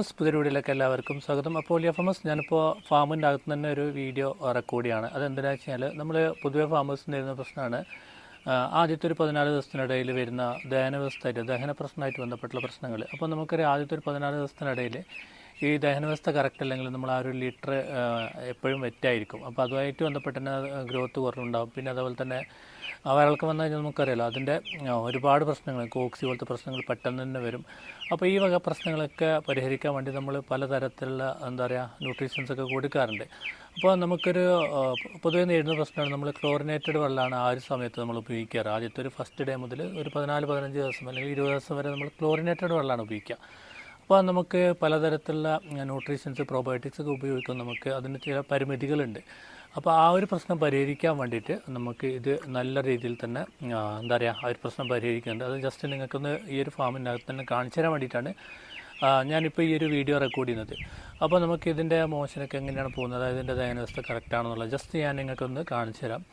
S പുതിയ വീഡിയോയിലേക്ക് എല്ലാവർക്കും സ്വാഗതം. അപ്പോൾ എസ് ഞാനിപ്പോൾ ഫാമിന്റെ അകത്ത് തന്നെ ഒരു വീഡിയോ റെക്കോർഡ് ചെയ്യാണ് അതെന്താണെന്ന് വെച്ചാൽ നമ്മൾ പൊതുവെ ഫാമേഴ്സിന് വരുന്ന പ്രശ്നമാണ്. ആദ്യത്തെ ഒരു പതിനാല് ദിവസത്തിനിടയിൽ വരുന്ന ദഹനവ്യവസ്ഥയായിട്ട് ദഹന പ്രശ്നമായിട്ട് ബന്ധപ്പെട്ടുള്ള പ്രശ്നങ്ങൾ അപ്പോൾ നമുക്കറിയാം ആദ്യത്തെ ഒരു പതിനാല് ദിവസത്തിനിടയിൽ ഈ ദഹനവ്യവസ്ഥ കറക്റ്റ് അല്ലെങ്കിൽ നമ്മൾ ആ ഒരു ലിറ്റർ എപ്പോഴും വെറ്റായിരിക്കും. അപ്പോൾ അതുമായിട്ട് ബന്ധപ്പെട്ട് തന്നെ ഗ്രോത്ത് കുറവുണ്ടാകും പിന്നെ അതുപോലെ തന്നെ ആ വയറിളക്കം വന്നു കഴിഞ്ഞാൽ നമുക്കറിയാലോ അതിന്റെ ഒരുപാട് പ്രശ്നങ്ങൾ കോക്സി പോലത്തെ പ്രശ്നങ്ങൾ പെട്ടെന്ന് തന്നെ വരും. അപ്പോൾ ഈ വക പ്രശ്നങ്ങളൊക്കെ പരിഹരിക്കാൻ വേണ്ടി നമ്മൾ പലതരത്തിലുള്ള എന്താ പറയുക ന്യൂട്രീഷൻസ് ഒക്കെ കൊടുക്കാറുണ്ട്. അപ്പോൾ നമുക്കൊരു പൊതുവെ നേരിടുന്ന പ്രശ്നമാണ് നമ്മൾ ക്ലോറിനേറ്റഡ് വെള്ളമാണ് ആ ഒരു സമയത്ത് നമ്മൾ ഉപയോഗിക്കാറ്. ആദ്യത്തെ ഒരു ഫസ്റ്റ് ഡേ മുതൽ ഒരു പതിനാല് പതിനഞ്ച് ദിവസം അല്ലെങ്കിൽ ഇരുപത് ദിവസം വരെ നമ്മൾ ക്ലോറിനേറ്റഡ് വെള്ളമാണ് ഉപയോഗിക്കുക. അപ്പോൾ നമുക്ക് പലതരത്തിലുള്ള ന്യൂട്രീഷൻസ് പ്രോബയോട്ടിക്സ് ഒക്കെ ഉപയോഗിക്കും നമുക്ക്. അതിന് ചില പരിമിതികളുണ്ട്. അപ്പോൾ ആ ഒരു പ്രശ്നം പരിഹരിക്കാൻ വേണ്ടിയിട്ട് നമുക്ക് ഇത് നല്ല രീതിയിൽ തന്നെ എന്താ പറയുക ആ ഒരു പ്രശ്നം പരിഹരിക്കുന്നുണ്ട്. അത് ജസ്റ്റ് നിങ്ങൾക്കൊന്ന് ഈ ഒരു ഫാമിനകത്ത് തന്നെ കാണിച്ചു തരാൻ വേണ്ടിയിട്ടാണ് ഞാനിപ്പോൾ ഈ ഒരു വീഡിയോ റെക്കോർഡ് ചെയ്യുന്നത്. അപ്പോൾ നമുക്ക് ഇതിന്റെ മോഷനൊക്കെ എങ്ങനെയാണ് പോകുന്നത്? അതായത് ഇതിന്റെ ദയനവസ്ഥ കറക്റ്റ് ആണെന്നുള്ളത് ജസ്റ്റ് ഞാൻ നിങ്ങൾക്കൊന്ന് കാണിച്ചു തരാം.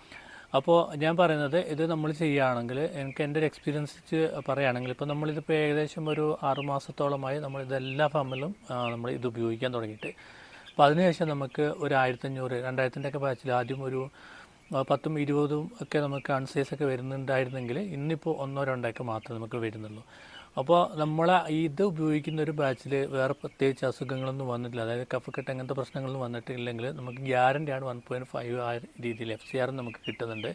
അപ്പോൾ ഞാൻ പറയുന്നത് ഇത് നമ്മൾ ചെയ്യുകയാണെങ്കിൽ എനിക്ക് എന്റെ ഒരു എക്സ്പീരിയൻസ് പറയുകയാണെങ്കിൽ ഇപ്പോൾ നമ്മളിതിപ്പോൾ ഏകദേശം ഒരു ആറുമാസത്തോളമായി നമ്മൾ ഇതെല്ലാ ഫാമിലും നമ്മൾ ഇത് ഉപയോഗിക്കാൻ തുടങ്ങിയിട്ട്. അപ്പോൾ അതിനുശേഷം നമുക്ക് ഒരു ആയിരത്തഞ്ഞൂറ് രണ്ടായിരത്തിന്റെ ഒക്കെ ബാച്ചിൽ ആദ്യം ഒരു പത്തും ഇരുപതും ഒക്കെ നമുക്ക് അൺസൈസ് ഒക്കെ വരുന്നുണ്ടായിരുന്നെങ്കിൽ ഇന്നിപ്പോൾ ഒന്നോ രണ്ടോ ഒക്കെ മാത്രമേ നമുക്ക് വരുന്നുള്ളൂ. അപ്പോൾ നമ്മൾ ഇത് ഉപയോഗിക്കുന്ന ഒരു ബാച്ചിൽ വേറെ പ്രത്യേകിച്ച് അസുഖങ്ങളൊന്നും വന്നിട്ടില്ല. അതായത് കഫക്കെട്ട് അങ്ങനത്തെ പ്രശ്നങ്ങളൊന്നും വന്നിട്ടില്ലെങ്കിൽ നമുക്ക് ഗ്യാരണ്ടിയാണ് വൺ പോയിന്റ് ഫൈവ് ആ രീതിയിൽ എഫ് സി ആർ നമുക്ക് കിട്ടുന്നുണ്ട്.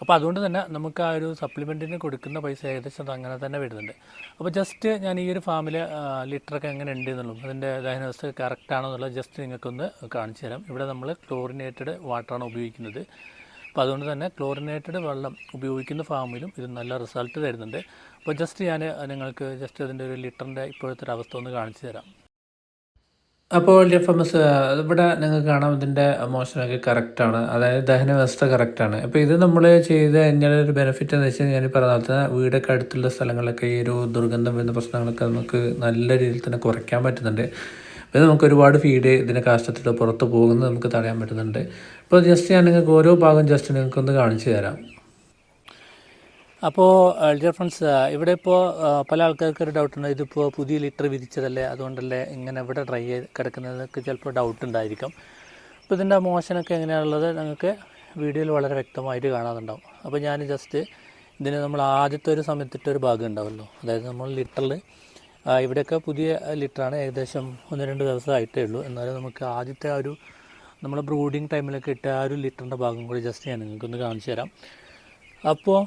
അപ്പോൾ അതുകൊണ്ട് തന്നെ നമുക്ക് ആ ഒരു സപ്ലിമെന്റിന് കൊടുക്കുന്ന പൈസ ഏകദേശം അത് അങ്ങനെ തന്നെ വരുന്നുണ്ട്. അപ്പോൾ ജസ്റ്റ് ഞാൻ ഈ ഒരു ഫാമിൽ ലിറ്ററൊക്കെ എങ്ങനെ ഉണ്ട് എന്നുള്ളൂ അതിന്റെ ദഹനവസ്ഥ കറക്റ്റ് എന്നുള്ളത് ജസ്റ്റ് നിങ്ങൾക്കൊന്ന് കാണിച്ചു തരാം ഇവിടെ നമ്മൾ ക്ലോറിനേറ്റഡ് വാട്ടറാണ് ഉപയോഗിക്കുന്നത്. അപ്പോൾ അതുകൊണ്ട് തന്നെ ക്ലോറിനേറ്റഡ് വെള്ളം ഉപയോഗിക്കുന്ന ഫാമിലും ഇത് നല്ല റിസൾട്ട് തരുന്നുണ്ട്. അപ്പോൾ ജസ്റ്റ് ഞാൻ നിങ്ങൾക്ക് ജസ്റ്റ് അതിന്റെ ഒരു ലിറ്ററിന്റെ ഇപ്പോഴത്തെ ഒരു അവസ്ഥ ഒന്ന് കാണിച്ചു തരാം. അപ്പോൾ എഫ് എം എസ് ഇവിടെ നിങ്ങൾക്ക് കാണാം ഇതിന്റെ മോഷനൊക്കെ കറക്റ്റാണ് അതായത് ദഹന വ്യവസ്ഥ കറക്റ്റാണ് അപ്പോൾ ഇത് നമ്മൾ ചെയ്ത് കഴിഞ്ഞാൽ ഒരു ബെനിഫിറ്റ് എന്ന് വെച്ചാൽ ഞാൻ പറഞ്ഞ പോലെ തന്നെ വീടൊക്കെ അടുത്തുള്ള സ്ഥലങ്ങളിലൊക്കെ ഈ ഒരു ദുർഗന്ധം വരുന്ന പ്രശ്നങ്ങളൊക്കെ നമുക്ക് നല്ല രീതിയിൽ തന്നെ കുറയ്ക്കാൻ പറ്റുന്നുണ്ട്. ഇത് നമുക്ക് ഒരുപാട് ഫീഡ് ഇതിന്റെ കാഷ്ടത്തിൽ പുറത്ത് പോകുന്നത് നമുക്ക് തടയാൻ പറ്റുന്നുണ്ട്. ഇപ്പോൾ ജസ്റ്റ് ഞാൻ നിങ്ങൾക്ക് ഓരോ ഭാഗം ജസ്റ്റ് നിങ്ങൾക്കൊന്ന് കാണിച്ചു തരാം. അപ്പോൾ ഡിയർ ഫ്രണ്ട്സ് ഇവിടെ ഇപ്പോൾ പല ആൾക്കാർക്ക് ഒരു ഡൗട്ട് ഉണ്ട്. ഇതിപ്പോൾ പുതിയ ലിറ്റർ വിരിച്ചതല്ലേ? അതുകൊണ്ടല്ലേ ഇങ്ങനെ ഇവിടെ ഡ്രൈ ചെയ്ത് കിടക്കുന്നതൊക്കെ ചിലപ്പോൾ ഡൗട്ട് ഉണ്ടായിരിക്കും. അപ്പോൾ ഇതിന്റെ മോശനൊക്കെ എങ്ങനെയാണുള്ളത്? നിങ്ങൾക്ക് വീഡിയോയിൽ വളരെ വ്യക്തമായിട്ട് കാണാറുണ്ടാവും അപ്പോൾ ഞാൻ ജസ്റ്റ് ഇതിന് നമ്മൾ ആദ്യത്തെ ഒരു സമയത്തിട്ടൊരു ഭാഗം ഉണ്ടാവുമല്ലോ അതായത് നമ്മൾ ലിറ്ററിൽ ഇവിടെയൊക്കെ പുതിയ ലിറ്ററാണ് ഏകദേശം ഒന്ന് രണ്ട് ദിവസമായിട്ടേ ഉള്ളൂ. എന്നാലും നമുക്ക് ആദ്യത്തെ ആ ഒരു നമ്മൾ ബ്രൂഡിങ് ടൈമിലൊക്കെ ഇട്ട ആ ഒരു ലിറ്ററിന്റെ ഭാഗം കൂടി ജസ്റ്റ് ഞാൻ നിങ്ങൾക്കൊന്ന് കാണിച്ചു തരാം. അപ്പോൾ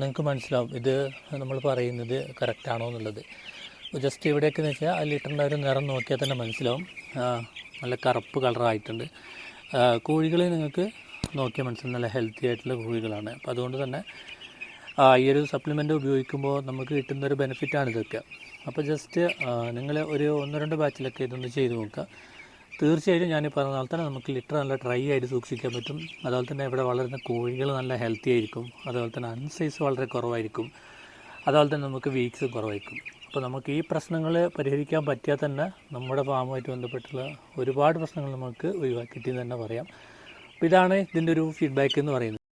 നിങ്ങൾക്ക് മനസ്സിലാവും ഇത് നമ്മൾ പറയുന്നത് കറക്റ്റാണോ എന്നുള്ളത്. ജസ്റ്റ് ഇവിടെയൊക്കെ എന്ന് വെച്ചാൽ ആ ലിറ്ററിന്റെ ഒരു നിറം നോക്കിയാൽ തന്നെ മനസ്സിലാവും. നല്ല കറുപ്പ് കളറായിട്ടുണ്ട് കോഴികളെ നിങ്ങൾക്ക് നോക്കിയാൽ മനസ്സിലാവും നല്ല ഹെൽത്തി ആയിട്ടുള്ള കോഴികളാണ്. അപ്പോൾ അതുകൊണ്ട് തന്നെ ഈ ഒരു സപ്ലിമെന്റ് ഉപയോഗിക്കുമ്പോൾ നമുക്ക് കിട്ടുന്നൊരു ബെനിഫിറ്റാണ് ഇതൊക്കെ. അപ്പോൾ ജസ്റ്റ് നിങ്ങൾ ഒരു ഒന്ന് രണ്ട് ബാച്ചിലൊക്കെ ഇതൊന്ന് ചെയ്ത് നോക്കുക. തീർച്ചയായിട്ടും ഞാൻ പറഞ്ഞ പോലെ തന്നെ നമുക്ക് ലിറ്റർ നല്ല ഡ്രൈ ആയിട്ട് സൂക്ഷിക്കാൻ പറ്റും. അതുപോലെ തന്നെ ഇവിടെ വളരുന്ന കോഴികൾ നല്ല ഹെൽത്തി ആയിരിക്കും. അതുപോലെ തന്നെ അൺസൈസ് വളരെ കുറവായിരിക്കും. അതുപോലെ തന്നെ നമുക്ക് വീക്സ് കുറവായിരിക്കും. അപ്പോൾ നമുക്ക് ഈ പ്രശ്നങ്ങൾ പരിഹരിക്കാൻ പറ്റിയാൽ തന്നെ നമ്മുടെ ഫാമുമായിട്ട് ബന്ധപ്പെട്ടുള്ള ഒരുപാട് പ്രശ്നങ്ങൾ നമുക്ക് ഒഴിവാക്കിയിട്ട് തന്നെ പറയാം. അപ്പോൾ ഇതാണ് ഇതിന്റെ ഒരു ഫീഡ്ബാക്ക് എന്ന് പറയുന്നത്.